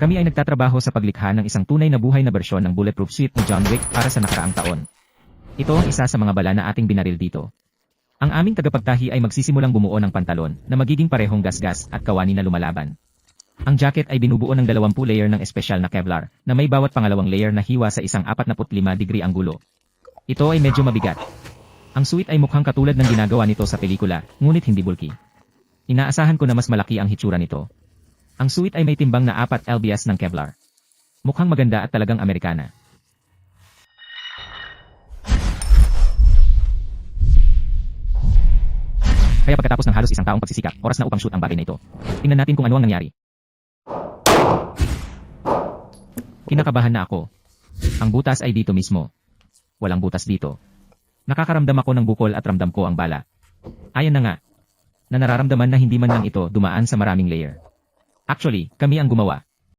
Kami ay nagtatrabaho sa paglikha ng isang tunay na buhay na bersyon ng bulletproof suit ni John Wick para sa nakaraang taon. Ito ang isa sa mga bala na ating binaril dito. Ang aming tagapagtahi ay magsisimulang bumuo ng pantalon na magiging parehong gasgas at kawani na lumalaban. Ang jacket ay binubuo ng 20 layer ng espesyal na Kevlar na may bawat pangalawang layer na hiwa sa isang 45 degree anggulo. Ito ay medyo mabigat. Ang suit ay mukhang katulad ng ginagawa nito sa pelikula, ngunit hindi bulky. Inaasahan ko na mas malaki ang hitsura nito. Ang suit ay may timbang na 4 lbs ng Kevlar. Mukhang maganda at talagang Amerikana. Kaya pagkatapos ng halos isang taong pagsisikap, oras na upang shoot ang bagay na ito. Tingnan natin kung ano ang nangyari. Kinakabahan na ako. Ang butas ay dito mismo. Walang butas dito. Nakakaramdam ako ng bukol at ramdam ko ang bala. Ayan na nga. Na nararamdaman na hindi man lang ito dumaan sa maraming layer. Actually, kami ang gumawa.